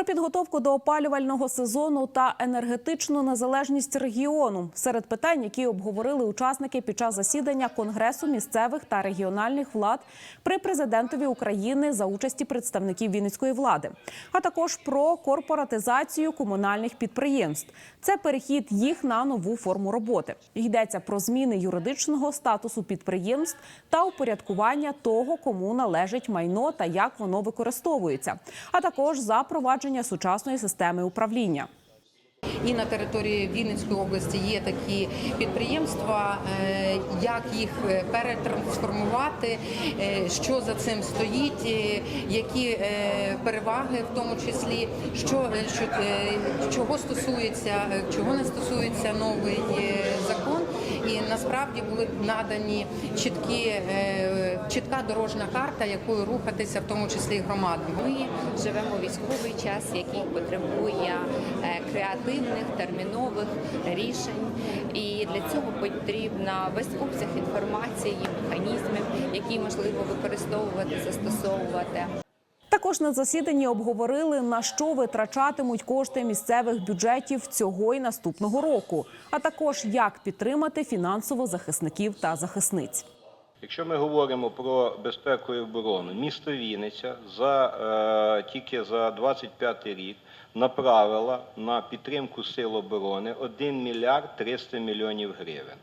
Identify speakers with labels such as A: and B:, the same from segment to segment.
A: Про підготовку до опалювального сезону та енергетичну незалежність регіону серед питань, які обговорили учасники під час засідання Конгресу місцевих та регіональних влад при президентові України за участі представників Вінницької влади, а також про корпоратизацію комунальних підприємств. Це перехід їх на нову форму роботи. Йдеться про зміни юридичного статусу підприємств та упорядкування того, кому належить майно та як воно використовується, а також запровадження сучасної системи управління.
B: І на території Вінницької області є такі підприємства, е, як їх е, перетрансформувати, е, що за цим стоїть, які переваги в тому числі, що, що чого стосується, чого не стосується новий закон. І насправді були надані чіткі чітка дорожна карта, якою рухатися, в тому числі і громадам.
C: Ми живемо військовий час, який потребує е, креативних термінових рішень, і для цього потрібна весь обсяг інформації, механізмів, які можливо використовувати, застосовувати.
A: Також на засіданні обговорили на що витрачатимуть кошти місцевих бюджетів цього і наступного року, а також як підтримати фінансово захисників та захисниць.
D: Якщо ми говоримо про безпеку і оборону, місто Вінниця за е, тільки за 25 рік направила на підтримку сил оборони 1 мільярд 300 мільйонів гривень.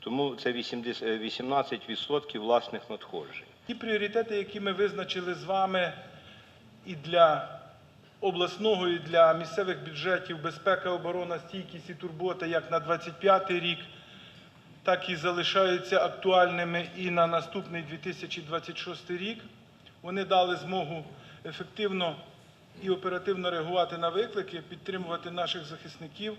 D: Тому це 80, е, 18% власних надходжень.
E: Ті пріоритети, які ми визначили з вами і для обласного, і для місцевих бюджетів безпека, оборона, стійкість і турбота як на 25 рік, так і залишаються актуальними і на наступний 2026 рік. Вони дали змогу ефективно і оперативно реагувати на виклики, підтримувати наших захисників.